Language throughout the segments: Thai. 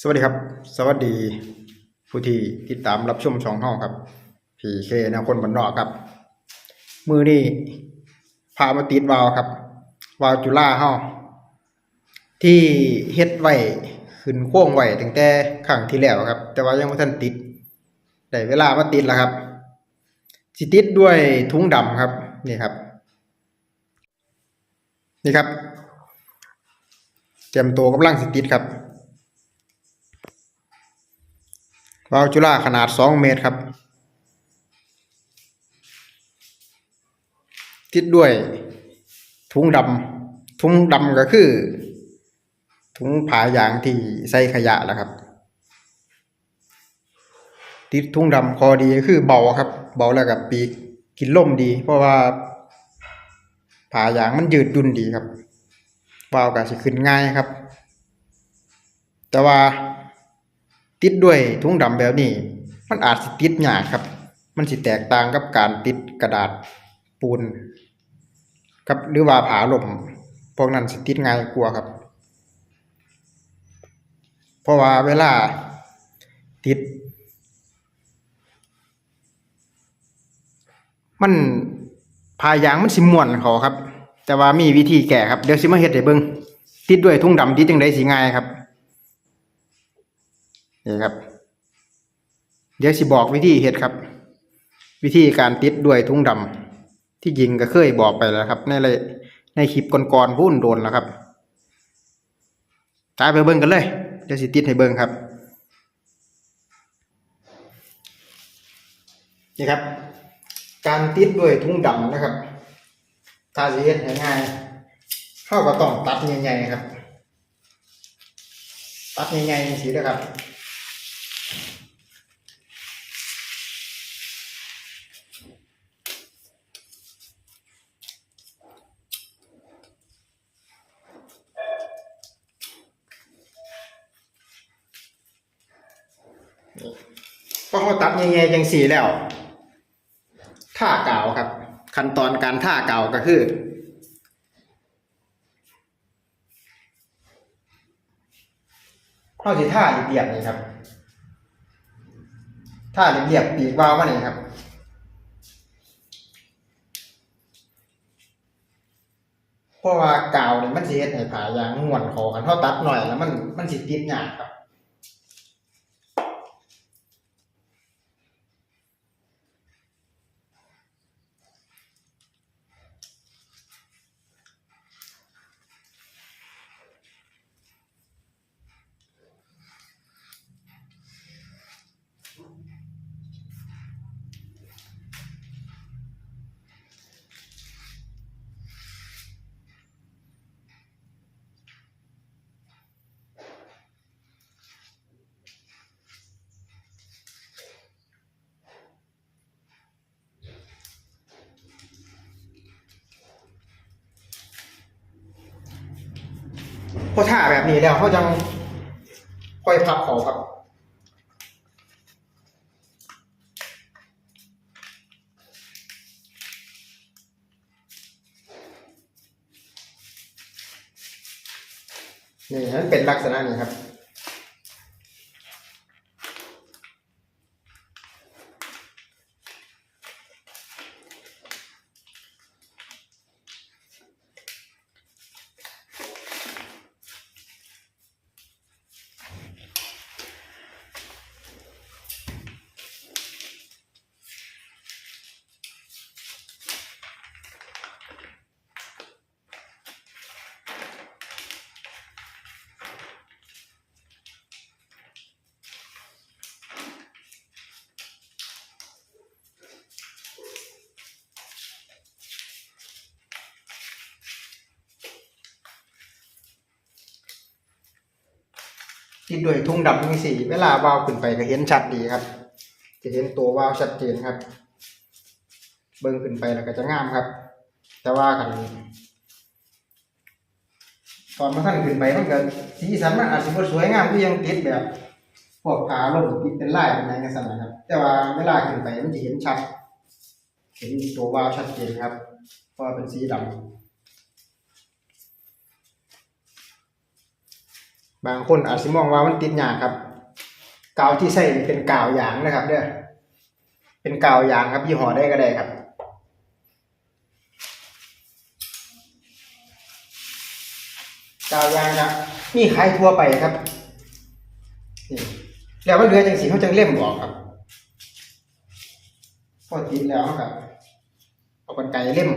สวัสดีครับ สวัสดีผู้ที่ติดตามรับชมช่องเฮาครับพีเคนะคนบันนอกครับ มือนี่พามาติดวาวครับ วาวจุฬาเฮาที่เฮ็ดไว้ขึ้นโค้งไว้ตั้งแต่ครั้งที่แล้วครับ แต่ว่ายังไม่ทันติดได้เวลามาติดแล้วครับสิติดด้วยถุงดำครับนี่ครับ นี่ครับเตรียมตัวกำลังสิติดครับ วาล์วจุฬาขนาด 2 เมตรครับ ติดด้วยถุงดำถุงดำก็คือ ถุงผายางที่ใส่ขยะแหละครับ ติดถุงดำคอดีคือเบาครับ เบาแล้วกับปีกกินล่มดี เพราะว่าผายางมันยืดหยุ่นดีครับวาล์วก็สิขึ้นง่ายครับ แต่ว่า ติดด้วยถุงดำแบบนี้ มันอาจสิติดหยาครับ มันสิแตกต่างกับการติดกระดาษปูนกับหรือว่าผาลมพวกนั้นสิติดง่ายกว่าครับ เพราะว่าเวลาติด มันพายางมันสิม่วนเขาครับ แต่ว่ามีวิธีแก้ครับ เดี๋ยวสิมาเฮ็ดให้เบิ่งติดด้วยถุงดำติดจังไดสิง่ายครับ นี่ครับ เดี๋ยวสิบอกวิธีเฮ็ดครับ วิธีการติดด้วยถุงดำที่ยิงก็เคยบอกไปแล้วครับ ในเลยในคลิปก่อนๆพุ่นโดนแล้วครับตายไปเบิ่งกันเลย เดี๋ยวสิติดให้เบิ่งครับ นี่ครับ การติดด้วยถุงดำนะครับ ถ้าสิเฮ็ดง่ายๆเข้าก็ต้องตัดใหญ่ๆครับ ตัดใหญ่ๆสินะครับ พอเขาตัดแง่ๆจังสีแล้วท่ากาวครับ ขั้นตอนการท่ากาวก็คือ เข้าสิท่าเรียบๆนี่ครับท่าเรียบๆปีกวาวมานี่ครับเพราะว่ากาวนี่มันสิเฮ็ดให้ผายางม่วนคอกันเท่าตัดหน่อยแล้วมันมันสิติดยากครับ พอท่าแบบนี้แล้วเขาจังค่อยพับเขาครับนี่มันเป็นลักษณะนี้ครับ ติดด้วยทุ่งดำนี่สีเวลาวาวขึ้นไปก็เห็นชัดดีครับ จะเห็นตัววาวชัดเจนครับ เบิ่งขึ้นไปแล้วก็จะงามครับ แต่ว่ากันตอนมาท่านขึ้นไปมันก็สีสันมันอาจจะสวยงามก็ยังติดแบบพวกขาลงติดเป็นลายเป็นอะไรกันสันนะครับ แต่ว่าเวลาขึ้นไปมันจะเห็นชัด เห็นตัววาวชัดเจนครับเพราะเป็นสีดำ บางคนอาจสิมองว่ามันติดยากครับกาวที่ใส่เป็นกาวยางนะครับเด้อเป็นกาวยางครับยี่ห้อได้ก็ได้ครับ กาวยางนะมีขายทั่วไปครับนี่แล้วมันเหลือจังสีเขาจังเล่มออกครับพอติดแล้วครับเอากันไกรเล่ม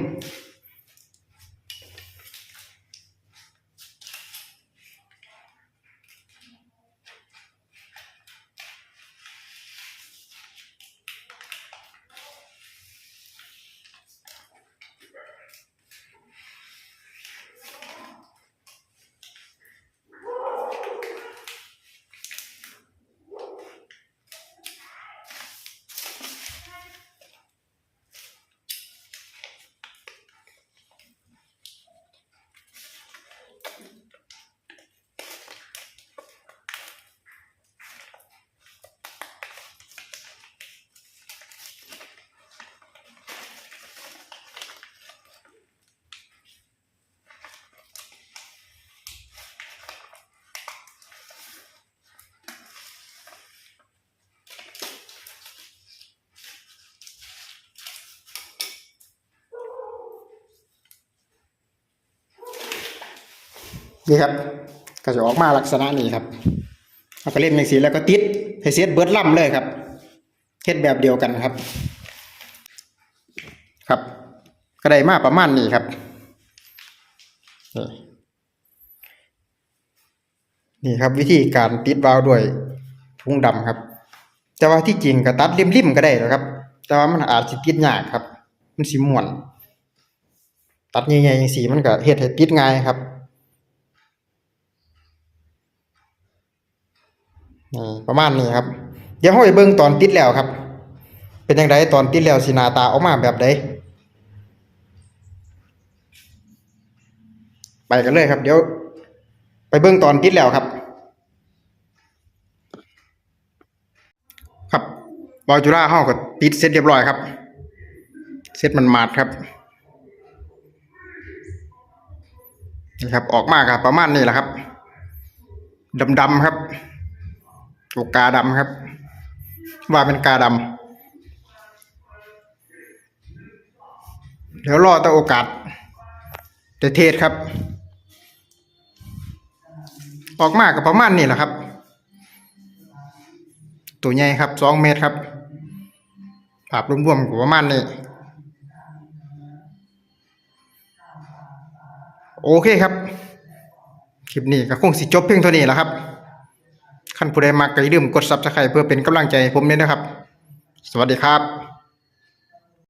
นี่ครับก็จะออกมาลักษณะนี้ครับเอาก็เล่นอย่าสีแล้วก็ติดให้เสียเบิร์ดล่ำเลยครับเฮ็ดแบบเดียวกันครับ ครับก็ได้มาประมาณนี้ครับนี่นี่ครับวิธีการติดวาล์วด้วยถุงดำครับ แต่ว่าที่จริงก็ตัดริมๆก็ได้นะครับ แต่ว่ามันอาจสิติดยากครับ มันสิม่วน ตัดใหญ่ๆอย่างสีมันก็เฮ็ดให้ติดง่ายครับ นี่ประมาณนี้ครับ เดี๋ยวเราไปเบิ่งตอนติดแล้วครับ เป็นยังไงตอนติดแล้วสินาตาออกมาแบบใดไปกันเลยครับ เดี๋ยว ไปเบิ่งตอนติดแล้วครับ ครับบอจุฬาเฮาก็ติดเสร็จเรียบร้อยครับเสร็จมันมาดครับนี่ครับ ออกมาครับประมาณนี้แหละครับดำๆครับ ตัวกาดำครับ ว่าเป็นกาดำเดี๋ยวรอแต่โอกาสแต่เทศครับ ออกมากับประมาณนี้แหละครับ ตัวใหญ่ครับสองเมตรครับภาพรวมๆกับประมาณนี้โอเคครับ คลิปนี้ก็คงสิจบเพียงเท่านี้แหละครับ ขั้นผู้ใดมักก็อย่าลืมกด Subscribe เพื่อเป็นกำลังใจให้ผมด้วยนะครับ สวัสดีครับ